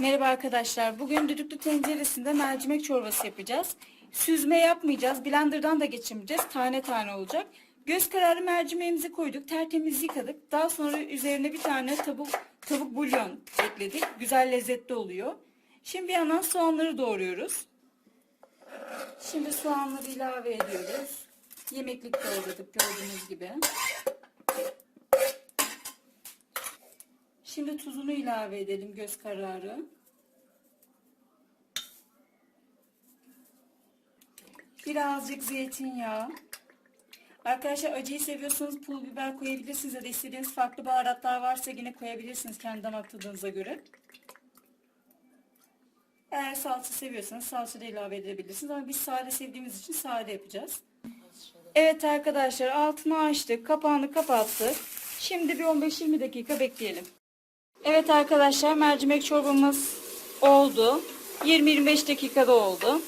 Merhaba arkadaşlar. Bugün düdüklü tenceresinde mercimek çorbası yapacağız. Süzme yapmayacağız. Blender'dan da geçirmeyeceğiz. Tane tane olacak. Göz kararı mercimeğimizi koyduk. Tertemiz yıkadık. Daha sonra üzerine bir tane tavuk tavuk bulyon ekledik. Güzel lezzetli oluyor. Şimdi bir yandan soğanları doğruyoruz. Şimdi soğanları ilave ediyoruz. Yemeklik doğradık gördüğünüz gibi. Şimdi tuzunu ilave edelim göz kararı. Birazcık zeytinyağı. Arkadaşlar acıyı seviyorsanız pul biber koyabilirsiniz ya da istediğiniz farklı baharatlar varsa yine koyabilirsiniz kendi damak tadınıza göre. Eğer salça seviyorsanız salça da ilave edebilirsiniz ama biz sade sevdiğimiz için sade yapacağız. Evet arkadaşlar altını açtık, kapağını kapattık. Şimdi bir 15-20 dakika bekleyelim. Evet arkadaşlar mercimek çorbamız oldu. 20-25 dakikada oldu.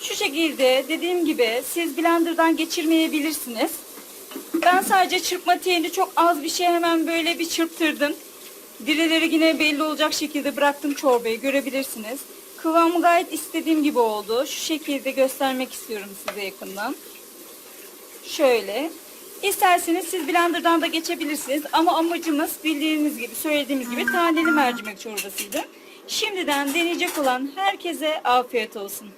Şu şekilde dediğim gibi siz blenderdan geçirmeyebilirsiniz. Ben sadece çırpma telini çok az bir şey hemen böyle bir çırptırdım. Direleri yine belli olacak şekilde bıraktım çorbayı görebilirsiniz. Kıvamı gayet istediğim gibi oldu. Şu şekilde göstermek istiyorum size yakından. Şöyle. İsterseniz siz blenderdan da geçebilirsiniz ama amacımız bildiğiniz gibi söylediğimiz gibi taneli mercimek çorbasıydı. Şimdiden deneyecek olan herkese afiyet olsun.